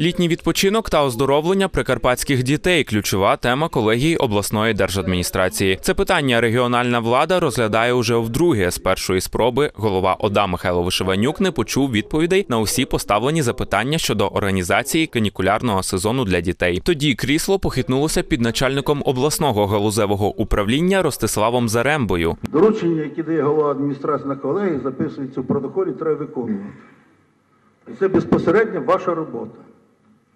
Літній відпочинок та оздоровлення прикарпатських дітей ключова тема колегії обласної держадміністрації. Це питання регіональна влада розглядає уже вдруге. З першої спроби голова ОДА Михайло Вишиванюк не почув відповідей на усі поставлені запитання щодо організації канікулярного сезону для дітей. Тоді крісло похитнулося під начальником обласного галузевого управління Ростиславом Зарембою. Доручення, які дає голова адміністрації на колеги, записується в протоколі, треба виконувати. І це безпосередньо ваша робота.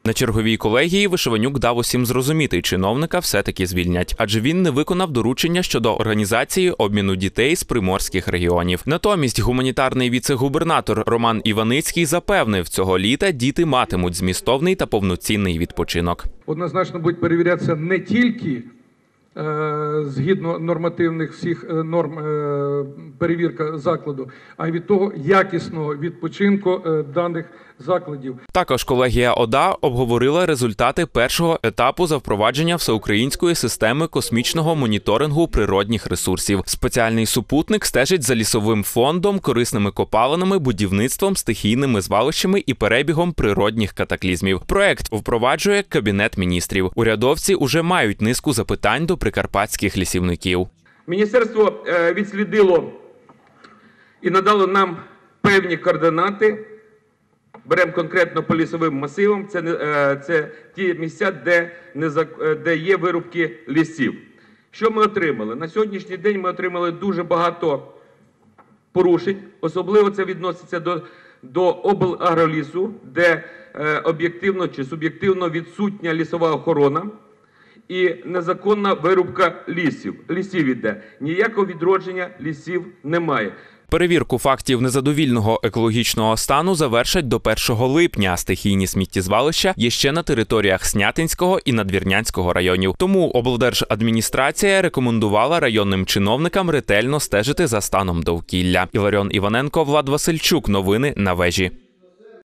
На черговій колегії Вишиванюк дав усім зрозуміти, чиновника все-таки звільнять, адже він не виконав доручення щодо організації обміну дітей з приморських регіонів. Натомість гуманітарний віце-губернатор Роман Іваницький запевнив, цього літа діти матимуть змістовний та повноцінний відпочинок. однозначно будуть перевірятися не тільки е, згідно нормативних всіх е, норм е, перевірка закладу, а й від того якісного відпочинку даних закладів. Також колегія ОДА обговорила результати першого етапу за впровадження всеукраїнської системи космічного моніторингу природних ресурсів. Спеціальний супутник стежить за лісовим фондом, корисними копалинами, будівництвом, стихійними звалищами і перебігом природних катаклізмів. Проект впроваджує кабінет міністрів. Урядовці уже мають низку запитань до прикарпатських лісівників. Міністерство е, відслідило і надало нам певні координати. Беремо конкретно по лісовим масивам. Це, е, це ті місця, де, е, де є вирубки лісів. Що ми отримали? На сьогоднішній день ми отримали дуже багато порушень. Особливо це відноситься до, до облагролісу, де е, об'єктивно чи суб'єктивно відсутня лісова охорона і незаконна вирубка лісів. Лісів іде. Ніякого відродження лісів немає. Перевірку фактів незадовільного екологічного стану завершать до 1 липня. Стихійні сміттєзвалища є ще на територіях Снятинського і Надвірнянського районів. Тому облдержадміністрація рекомендувала районним чиновникам ретельно стежити за станом довкілля. Іларіон Іваненко, Влад Васильчук. Новини на вежі.